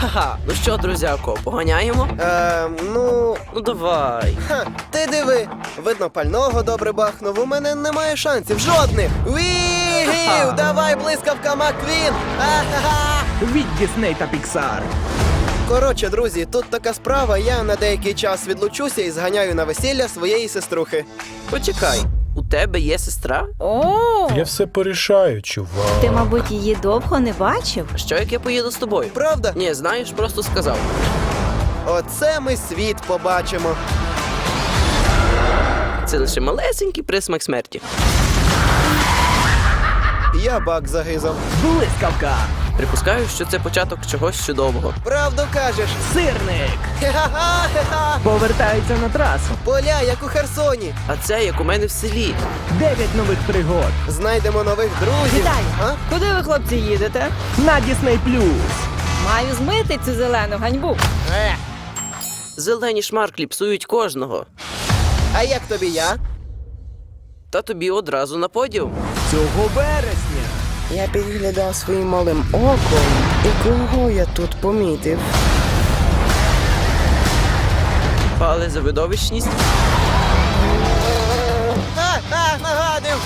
Ха-ха, ну що, друзяко, поганяємо? Ем, ну. Ну давай. Ха, ти диви. Видно, пального добре бахнув. У мене немає шансів. Жодних. Вігів! Давай, блискавка Маквін! Ахаха! Від Дісней та Pixar. Коротше, друзі, тут така справа. Я на деякий час відлучуся і зганяю на весілля своєї сеструхи. Почекай, у тебе є сестра? О, Я все порішаю, чувак. ти, мабуть, її довго не бачив. Що як я поїду з тобою? Правда? Ні, знаєш, просто сказав. Оце ми світ побачимо. Це лише малесенький присмак смерті. Я бак загизав. Блискавка. Припускаю, що це початок чогось чудового. Правду кажеш. Сирник. Хе-ха-ха! Повертається на трасу. Поля, як у Херсоні. А це як у мене в селі. Дев'ять нових пригод. Знайдемо нових друзів. Вітаю! А? Куди ви, хлопці, їдете? На Дісней Плюс. Маю змити цю зелену ганьбу. Зелені шмарклі псують кожного. А як тобі я? Та тобі одразу на подіум. Цього вересня. Я підглядав своїм малим оком, і кого я тут помітив? Але за видовищність А, а, нагадив!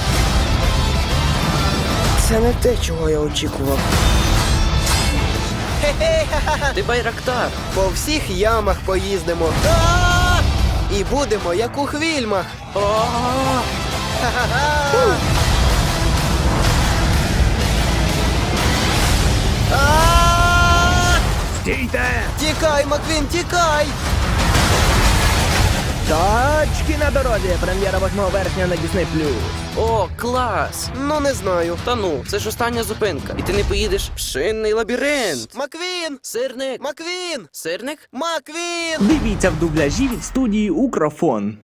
Це не те, чого я очікував. Ти байрактар. По всіх ямах поїздимо. І будемо, як у хвільмах. Стійте! Тікай, Маквін, тікай! Точки на дорозі. Прем'єра 8 вересня на Дісней Плюс. О, клас! Ну не знаю. Та ну, це ж остання зупинка. І ти не поїдеш в шинний лабіринт. Маквін! Сирник. Маквін! Сирник? Маквін! Дивіться в дубляжі від студії Укрофон.